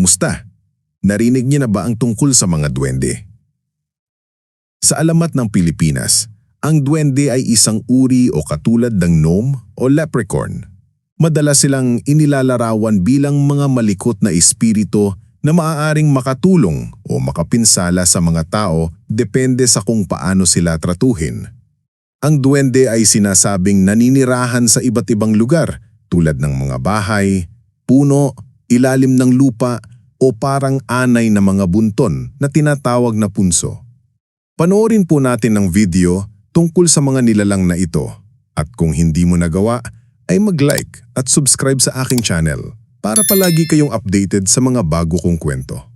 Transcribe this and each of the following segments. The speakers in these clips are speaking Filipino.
Kumusta? Narinig niyo na ba ang tungkol sa mga duwende? Sa alamat ng Pilipinas, ang duwende ay isang uri o katulad ng gnome o leprechaun. Madalas silang inilalarawan bilang mga malikot na espiritu na maaaring makatulong o makapinsala sa mga tao depende sa kung paano sila tratuhin. Ang duwende ay sinasabing naninirahan sa iba't ibang lugar tulad ng mga bahay, puno, ilalim ng lupa o parang anay na mga bunton na tinatawag na punso. Panoorin po natin ang video tungkol sa mga nilalang na ito at kung hindi mo nagawa ay mag-like at subscribe sa aking channel para palagi kayong updated sa mga bago kong kwento.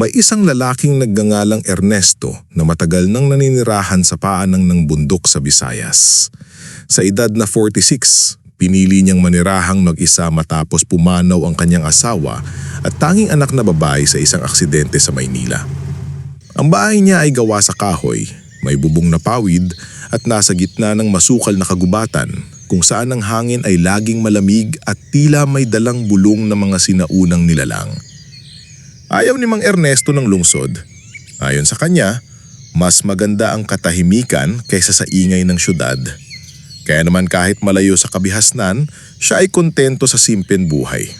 May isang lalaking nagngangalang Ernesto na matagal nang naninirahan sa paanan ng bundok sa Visayas. Sa edad na 46, pinili niyang manirahang mag-isa matapos pumanaw ang kanyang asawa at tanging anak na babae sa isang aksidente sa Maynila. Ang bahay niya ay gawa sa kahoy, may bubong na pawid at nasa gitna ng masukal na kagubatan kung saan ang hangin ay laging malamig at tila may dalang bulong na mga sinaunang nilalang. Ayaw ni Mang Ernesto ng lungsod. Ayon sa kanya, mas maganda ang katahimikan kaysa sa ingay ng syudad. Kaya naman kahit malayo sa kabihasnan, siya ay kontento sa simpen buhay.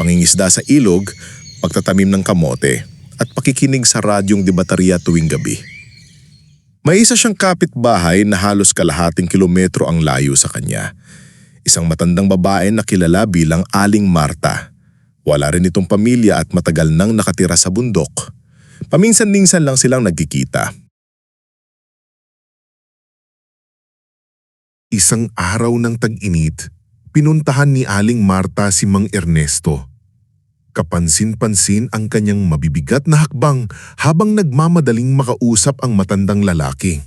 Pangingisda sa ilog, pagtatanim ng kamote, at pakikinig sa radyong debatarya tuwing gabi. May isa siyang kapitbahay na halos kalahating kilometro ang layo sa kanya. Isang matandang babae na kilala bilang Aling Marta. Wala rin itong pamilya at matagal nang nakatira sa bundok. Paminsan-minsan lang silang nagkikita. Isang araw ng tag-init, pinuntahan ni Aling Marta si Mang Ernesto. Kapansin-pansin ang kanyang mabibigat na hakbang habang nagmamadaling makausap ang matandang lalaki.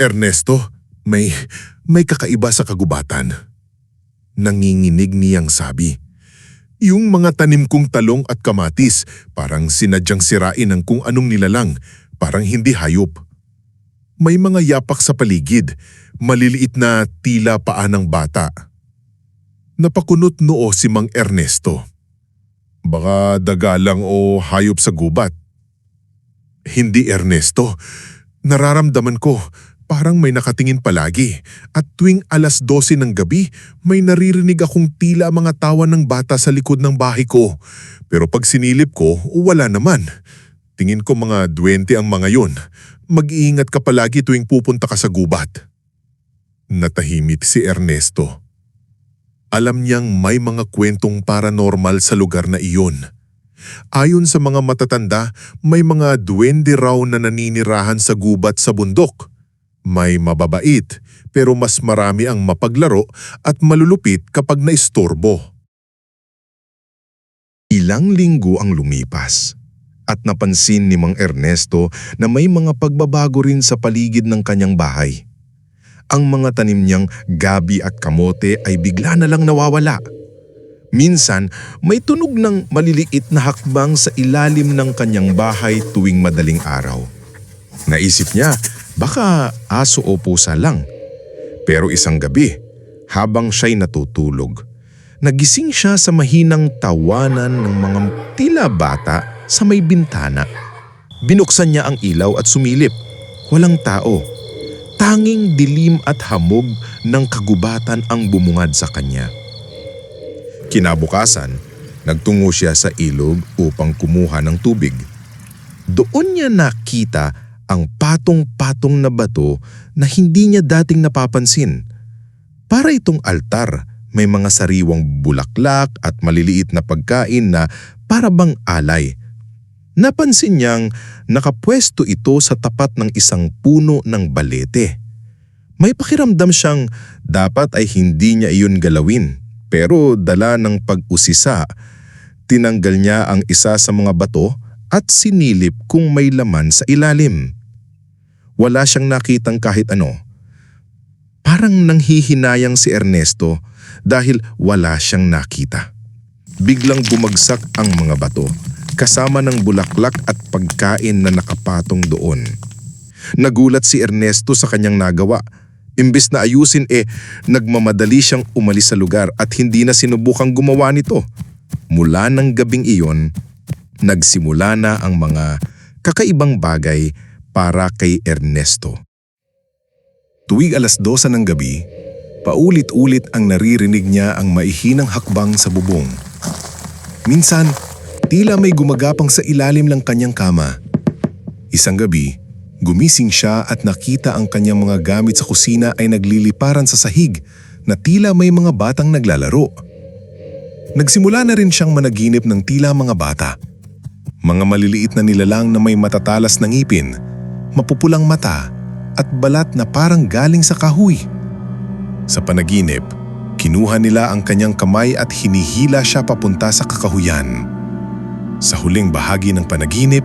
Ernesto, may, may kakaiba sa kagubatan. Nanginginig niyang sabi. Yung mga tanim kong talong at kamatis, parang sinadyang sirain ng kung anong nilalang, parang hindi hayop. May mga yapak sa paligid, maliliit na tila paa ng bata. Napakunot noo si Mang Ernesto. Baka daga lang o hayop sa gubat. Hindi Ernesto, nararamdaman ko parang may nakatingin palagi at tuwing alas 12 ng gabi may naririnig akong tila mga tawa ng bata sa likod ng bahay ko. Pero pag sinilip ko, wala naman. Tingin ko mga 20 ang mga yun. Mag-iingat ka palagi tuwing pupunta ka sa gubat. Natahimik si Ernesto. Alam niyang may mga kwentong paranormal sa lugar na iyon. Ayon sa mga matatanda, may mga duwende raw na naninirahan sa gubat sa bundok. May mababait pero mas marami ang mapaglaro at malulupit kapag naistorbo. Ilang linggo ang lumipas at napansin ni Mang Ernesto na may mga pagbabago rin sa paligid ng kanyang bahay. Ang mga tanim niyang gabi at kamote ay bigla na lang nawawala. Minsan, may tunog ng maliliit na hakbang sa ilalim ng kanyang bahay tuwing madaling araw. Naisip niya, baka aso o pusa lang. Pero isang gabi, habang siya'y natutulog, nagising siya sa mahinang tawanan ng mga tila bata sa may bintana. Binuksan niya ang ilaw at sumilip. Walang tao. Tanging dilim at hamog ng kagubatan ang bumungad sa kanya. Kinabukasan, nagtungo siya sa ilog upang kumuha ng tubig. Doon niya nakita ang patong-patong na bato na hindi niya dating napapansin. Para itong altar, may mga sariwang bulaklak at maliliit na pagkain na para bang alay. Napansin niyang nakapwesto ito sa tapat ng isang puno ng balete. May pakiramdam siyang dapat ay hindi niya iyon galawin pero dala ng pag-usisa, tinanggal niya ang isa sa mga bato at sinilip kung may laman sa ilalim. Wala siyang nakitang kahit ano. Parang nanghihinayang si Ernesto dahil wala siyang nakita. biglang bumagsak ang mga bato kasama ng bulaklak at pagkain na nakapatong doon. Nagulat si Ernesto sa kanyang nagawa. Imbis na ayusin eh, nagmamadali siyang umalis sa lugar at hindi na sinubukang gumawa nito. Mula ng gabing iyon, nagsimula na ang mga kakaibang bagay para kay Ernesto. Tuwig alas 12 ng gabi, paulit-ulit ang naririnig niya ang maihinang hakbang sa bubong. Minsan, tila may gumagapang sa ilalim ng kanyang kama. Isang gabi, gumising siya at nakita ang kanyang mga gamit sa kusina ay nagliliparan sa sahig na tila may mga batang naglalaro. Nagsimula na rin siyang managinip ng tila mga bata. Mga maliliit na nilalang na may matatalas na ngipin, mapupulang mata at balat na parang galing sa kahoy. Sa panaginip, kinuha nila ang kanyang kamay at hinihila siya papunta sa kakahuyan. Sa huling bahagi ng panaginip,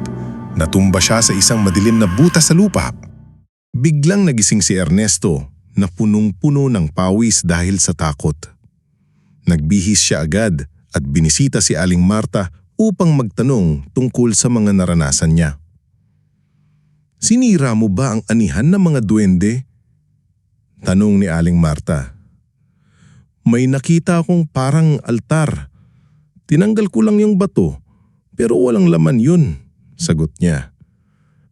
natumba siya sa isang madilim na butas sa lupa. Biglang nagising si Ernesto na punong-puno ng pawis dahil sa takot. Nagbihis siya agad at binisita si Aling Marta upang magtanong tungkol sa mga naranasan niya. Sinira mo ba ang anihan ng mga duwende? Tanong ni Aling Marta. May nakita akong parang altar. Tinanggal ko lang yung bato, pero walang laman yun, sagot niya.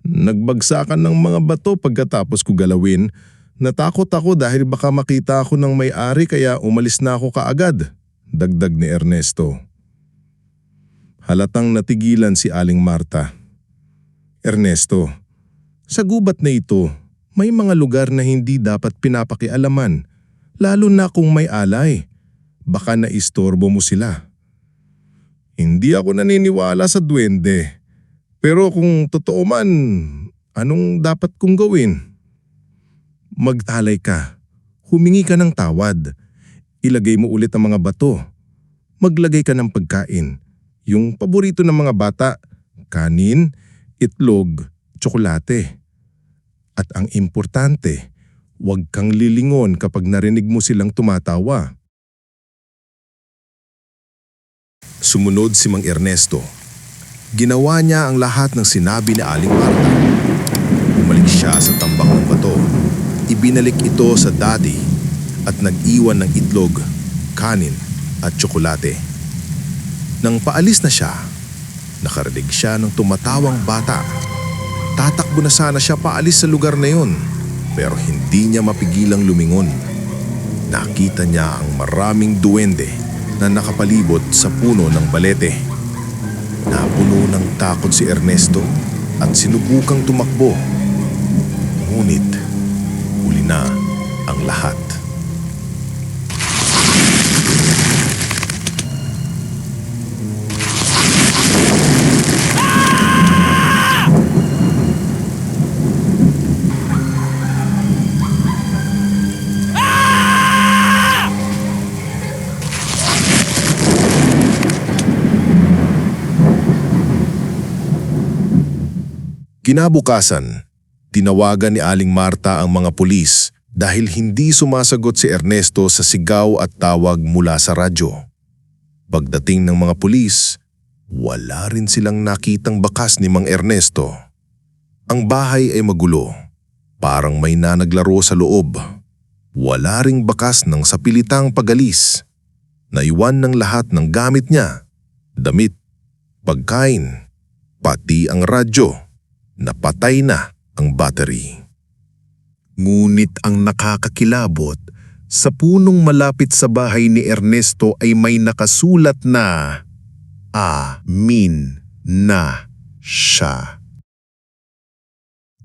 Nagbagsakan ng mga bato pagkatapos ko galawin. Natakot ako dahil baka makita ako ng may-ari kaya umalis na ako kaagad, dagdag ni Ernesto. Halatang natigilan si Aling Marta. Ernesto, sa gubat na ito, may mga lugar na hindi dapat pinapakialaman, lalo na kung may alay. Baka naistorbo mo sila. Hindi ako naniniwala sa duwende. Pero kung totoo man, anong dapat kong gawin? Magtalay ka. Humingi ka ng tawad. Ilagay mo ulit ang mga bato. Maglagay ka ng pagkain. Yung paborito ng mga bata, kanin, itlog, tsokolate. At ang importante, huwag kang lilingon kapag narinig mo silang tumatawa. Sumunod si Mang Ernesto. Ginawa niya ang lahat ng sinabi ni Aling Marta. Bumalik siya sa tambak ng bato. Ibinalik ito sa dati at nag-iwan ng itlog, kanin at tsokolate. Nang paalis na siya, nakarinig siya ng tumatawang bata. Tatakbo na sana siya paalis sa lugar na yun, pero hindi niya mapigilang lumingon. Nakita niya ang maraming duwende na nakapalibot sa puno ng balete. Napuno ng takot si Ernesto at sinubukang tumakbo. Ngunit, huli na ang lahat. Kinabukasan, tinawagan ni Aling Marta ang mga pulis dahil hindi sumasagot si Ernesto sa sigaw at tawag mula sa radyo. Pagdating ng mga pulis, wala rin silang nakitang bakas ni Mang Ernesto. Ang bahay ay magulo, parang may nanaglaro sa loob. Wala ring bakas ng sapilitang pagalis. Naiwan ng lahat ng gamit niya, damit, pagkain, pati ang radyo. Napatay na ang battery. Ngunit ang nakakakilabot, sa punong malapit sa bahay ni Ernesto ay may nakasulat na Amin na siya.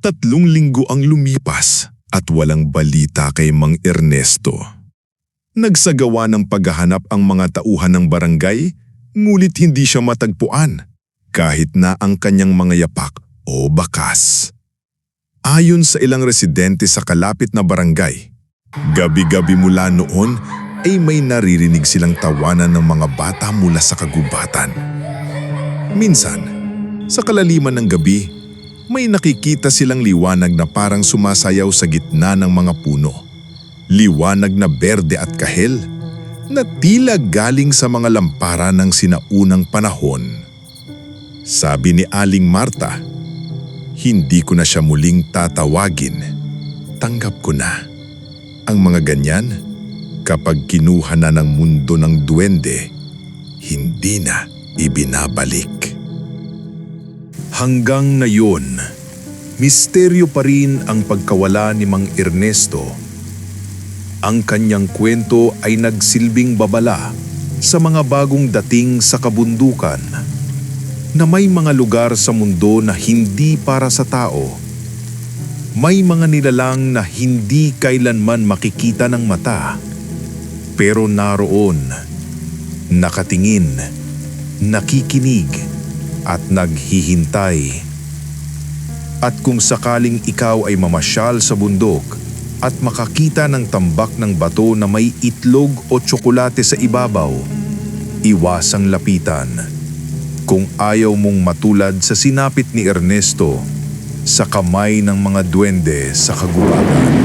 Tatlong linggo ang lumipas at walang balita kay Mang Ernesto. Nagsagawa ng paghahanap ang mga tauhan ng barangay, ngulit hindi siya matagpuan kahit na ang kanyang mga yapak o bakas. Ayon sa ilang residente sa kalapit na barangay, gabi-gabi mula noon ay may naririnig silang tawanan ng mga bata mula sa kagubatan. Minsan, sa kalaliman ng gabi, may nakikita silang liwanag na parang sumasayaw sa gitna ng mga puno. Liwanag na berde at kahel, na tila galing sa mga lampara ng sinaunang panahon. Sabi ni Aling Marta, hindi ko na siya muling tatawagin. Tanggap ko na. Ang mga ganyan, kapag kinuha na ng mundo ng duwende, hindi na ibinabalik. Hanggang ngayon, misteryo pa rin ang pagkawala ni Mang Ernesto. Ang kanyang kwento ay nagsilbing babala sa mga bagong dating sa kabundukan na may mga lugar sa mundo na hindi para sa tao. May mga nilalang na hindi kailanman makikita ng mata, pero naroon, nakatingin, nakikinig, at naghihintay. At kung sakaling ikaw ay mamasyal sa bundok at makakita ng tambak ng bato na may itlog o tsokolate sa ibabaw, iwasang lapitan. Kung ayaw mong matulad sa sinapit ni Ernesto sa kamay ng mga duwende sa kagubatan.